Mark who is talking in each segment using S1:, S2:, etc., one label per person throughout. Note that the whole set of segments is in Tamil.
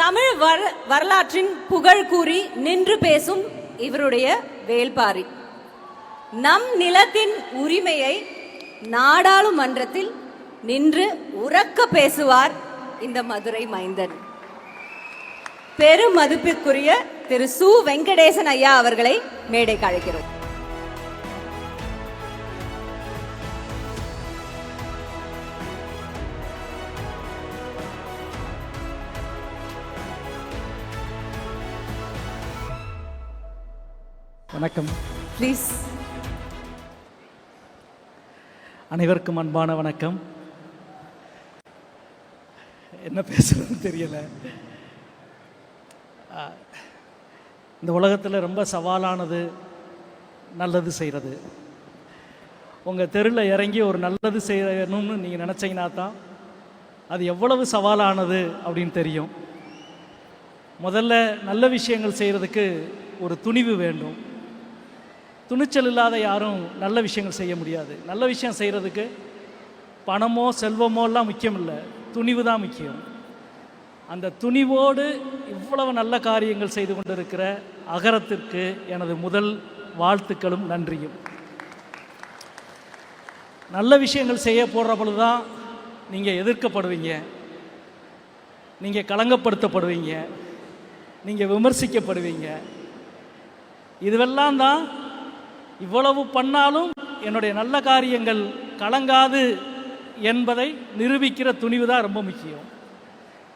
S1: தமிழ் வர- வரலாற்றின் புகழ் கூறி நின்று பேசும் இவருடைய வேள்பாரி நம் நிலத்தின் உரிமையை நாடாளுமன்றத்தில் நின்று உறக்க பேசுவார் இந்த மதுரை மைந்தன். பெருமதிப்பிற்குரிய திரு சு. வெங்கடேசன் ஐயா அவர்களை மேடைக்கு அழைக்கிறோம்
S2: வணக்கம்.
S1: ப்ளீஸ்
S2: அனைவருக்கும் அன்பான வணக்கம். என்ன பேசுறதுன்னு தெரியல. இந்த உலகத்தில் ரொம்ப சவாலானது நல்லது செய்கிறது உங்கள் தெருவில் இறங்கி ஒரு நல்லது செய்யணும்னு நீங்கள் நினச்சிங்கன்னா தான் அது எவ்வளவு சவாலானது அப்படின்னு தெரியும். முதல்ல நல்ல விஷயங்கள் செய்கிறதுக்கு ஒரு துணிவு வேண்டும். துணிச்சல் இல்லாத யாரும் நல்ல விஷயங்கள் செய்ய முடியாது. நல்ல விஷயம் செய்கிறதுக்கு பணமோ செல்வமோ எல்லாம் முக்கியம் இல்லை துணிவு தான் முக்கியம். அந்த துணிவோடு இவ்வளவு நல்ல காரியங்கள் செய்து கொண்டிருக்கிற அகரத்திற்கு எனது முதல் வாழ்த்துக்களும் நன்றியும். நல்ல விஷயங்கள் செய்ய போடுற பொழுது தான் நீங்கள் எதிர்க்கப்படுவீங்க. நீங்கள் களங்கப்படுத்தப்படுவீங்க. நீங்கள் விமர்சிக்கப்படுவீங்க. இதுவெல்லாம் தான் இவ்வளவு பண்ணாலும் என்னுடைய நல்ல காரியங்கள் கலங்காது என்பதை நிரூபிக்கிற துணிவு தான் ரொம்ப முக்கியம்.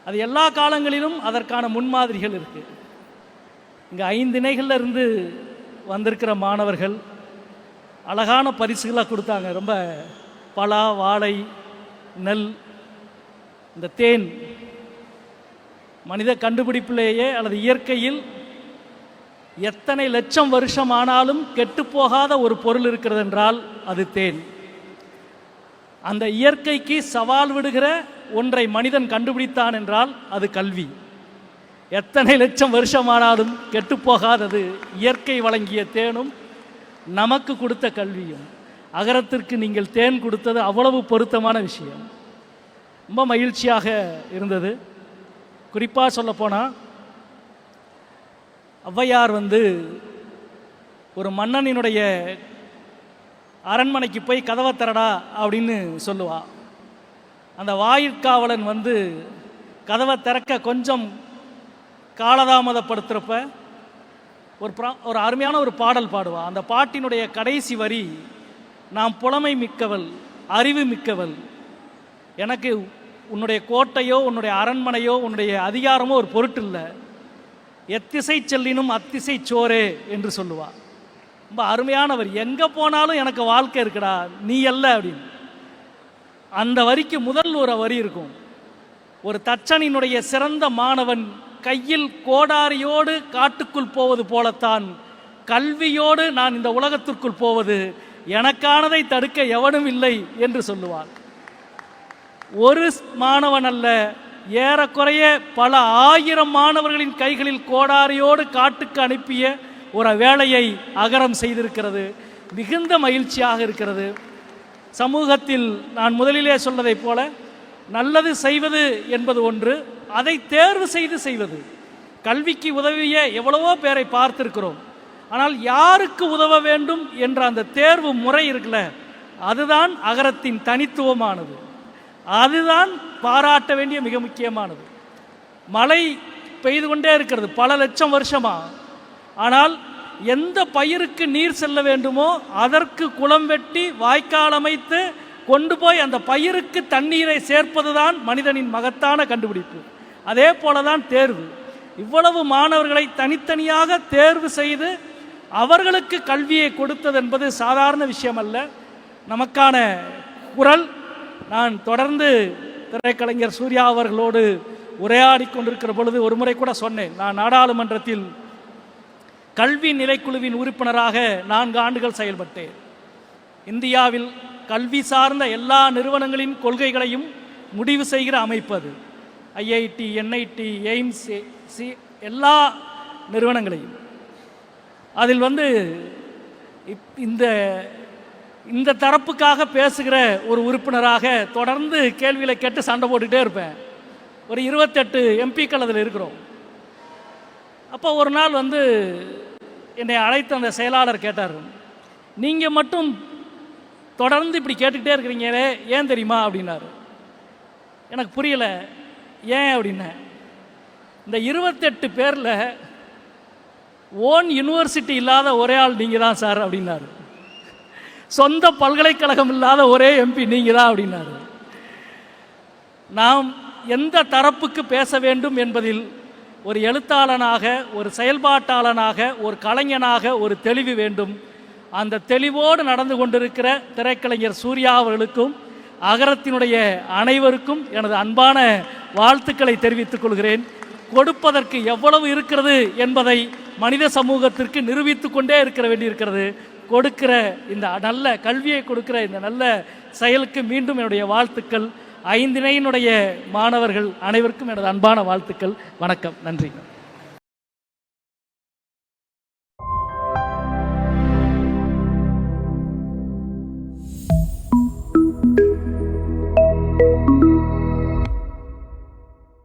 S2: அது எல்லா காலங்களிலும் அதற்கான முன்மாதிரிகள் இருக்குது இங்கே ஐந்திணைகளில் இருந்து வந்திருக்கிற மாணவர்கள் அழகான பரிசுகளாக கொடுத்தாங்க. ரொம்ப பலா வாழை நெல் இந்த தேன் மனித கண்டுபிடிப்பிலேயே அல்லது இயற்கையில் எத்தனை லட்சம் வருஷம் ஆனாலும் கெட்டுப்போகாத ஒரு பொருள் இருக்கிறது என்றால் அது தேன். அந்த இயற்கைக்கு சவால் விடுகிற ஒன்றை மனிதன் கண்டுபிடித்தான் என்றால் அது கல்வி. எத்தனை லட்சம் வருஷமானாலும் கெட்டுப்போகாதது இயற்கை வழங்கிய தேனும் நமக்கு கொடுத்த கல்வியும். அகரத்திற்கு நீங்கள் தேன் கொடுத்தது அவ்வளவு பொருத்தமான விஷயம். ரொம்ப மகிழ்ச்சியாக இருந்தது. குறிப்பாக சொல்லப்போனால் ஔவையார் வந்து ஒரு மன்னனினுடைய அரண்மனைக்கு போய் கதவை தரடா அப்படின்னு சொல்லுவா. அந்த வாயிற்காவலன் வந்து கதவை திறக்க கொஞ்சம் காலதாமதப்படுத்துகிறப்ப ஒரு ப்ரா ஒரு அருமையான ஒரு பாடல் பாடுவா. அந்த பாட்டினுடைய கடைசி வரி நாம் புலமை மிக்கவள் அறிவு மிக்கவள். எனக்கு உன்னுடைய கோட்டையோ உன்னுடைய அரண்மனையோ உன்னுடைய அதிகாரமோ ஒரு பொருட்டு இல்லை. எத்திசை செல்லினும் அத்திசை சோரே என்று சொல்லுவார் ரொம்ப அருமையானவர். எங்கே போனாலும் எனக்கு வாழ்க்கை இருக்குடா நீ அல்ல அப்படின்னு. அந்த வரிக்கு முதல் ஒரு வரி இருக்கும். ஒரு தச்சனினுடைய சிறந்த மாணவன் கையில் கோடாரியோடு காட்டுக்குள் போவது போலத்தான் கல்வியோடு நான் இந்த உலகத்திற்குள் போவது எனக்கானதை தடுக்க எவனும் இல்லை என்று சொல்லுவார். ஒரு மாணவன் அல்ல ஏறக்குறைய பல ஆயிரம் மாணவர்களின் கைகளில் கோடாரியோடு காட்டுக்கு அனுப்பிய ஒரு வேலையை அகரம் செய்திருக்கிறது. மிகுந்த மகிழ்ச்சியாக இருக்கிறது. சமூகத்தில் நான் முதலிலே சொன்னதைப் போல நல்லது செய்வது என்பது ஒன்று அதை தேர்வு செய்து செய்வது. கல்விக்கு உதவிய எவ்வளவோ பேரை பார்த்திருக்கிறோம். ஆனால் யாருக்கு உதவ வேண்டும் என்ற அந்த தேர்வு முறை இருக்குல்ல அதுதான் அகரத்தின் தனித்துவமானது. அதுதான் பாராட்ட வேண்டிய மிக முக்கியமானது. மழை பெய்து கொண்டே இருக்கிறது பல லட்சம் வருஷமா. ஆனால் எந்த பயிருக்கு நீர் செல்ல வேண்டுமோ அதற்கு குளம் வெட்டி வாய்க்கால் அமைத்து கொண்டு போய் அந்த பயிருக்கு தண்ணீரை சேர்ப்பதுதான் மனிதனின் மகத்தான கண்டுபிடிப்பு. அதே போல தான் தேர்வு. இவ்வளவு மாணவர்களை தனித்தனியாக தேர்வு செய்து அவர்களுக்கு கல்வியை கொடுத்தது என்பது சாதாரண விஷயம் அல்ல நமக்கான குரல் நான் தொடர்ந்து திரைக்கலைஞர் சூர்யா அவர்களோடு உரையாடி கொண்டிருக்கிற பொழுது ஒரு முறை கூட சொன்னேன். நான் நாடாளுமன்றத்தில் கல்வி நிலைக்குழுவின் உறுப்பினராக நான்கு ஆண்டுகள் செயல்பட்டேன். இந்தியாவில் கல்வி சார்ந்த எல்லா நிறுவனங்களின் கொள்கைகளையும் முடிவு செய்கிற அமைப்பு அது. ஐஐடி என்ஐடி எய்ம்ஸ் சி எல்லா நிறுவனங்களையும். அதில் வந்து இப்- இந்த இந்த தரப்புக்காக பேசுகிற ஒரு உறுப்பினராக தொடர்ந்து கேள்விகளை கேட்டு சண்டை போட்டுக்கிட்டே இருப்பேன். ஒரு இருபத்தெட்டு எம்பிக்கள் அதில் இருக்கிறோம். அப்போ ஒரு நாள் வந்து என்னை அழைத்த அந்த செயலாளர் கேட்டார் நீங்கள் மட்டும் தொடர்ந்து இப்படி கேட்டுக்கிட்டே இருக்கிறீங்களே ஏன் தெரியுமா? அப்படின்னாரு. எனக்கு புரியல ஏன்? அப்படின்னேன். இந்த இருபத்தெட்டு பேரில் ஓன் யூனிவர்சிட்டி இல்லாத ஒரே ஆள் நீங்கள் தான் சார் அப்படின்னாரு. சொந்த பல்கலைக்கழகம் இல்லாத ஒரே எம்பி நீங்கள் தான் அப்படின்னாரு. நாம் எந்த தரப்புக்கு பேச வேண்டும் என்பதில் ஒரு எழுத்தாளனாக ஒரு செயல்பாட்டாளனாக ஒரு கலைஞனாக ஒரு தெளிவு வேண்டும். அந்த தெளிவோடு நடந்து கொண்டிருக்கிற திரைக்கலைஞர் சூர்யா அவர்களுக்கும் அகரத்தினுடைய அனைவருக்கும் எனது அன்பான வாழ்த்துக்களை தெரிவித்துக் கொள்கிறேன். கொடுப்பதற்கு எவ்வளவு இருக்கிறது என்பதை மனித சமூகத்திற்கு நிரூபித்து கொண்டே இருக்கிற வேண்டியிருக்கிறது. கொடுக்கிற இந்த நல்ல கல்வியை கொடுக்கிற இந்த நல்ல செயலுக்கு மீண்டும் என்னுடைய வாழ்த்துக்கள். ஐந்திணையினுடைய மாணவர்கள் அனைவருக்கும் எனது அன்பான வாழ்த்துக்கள். வணக்கம். நன்றி.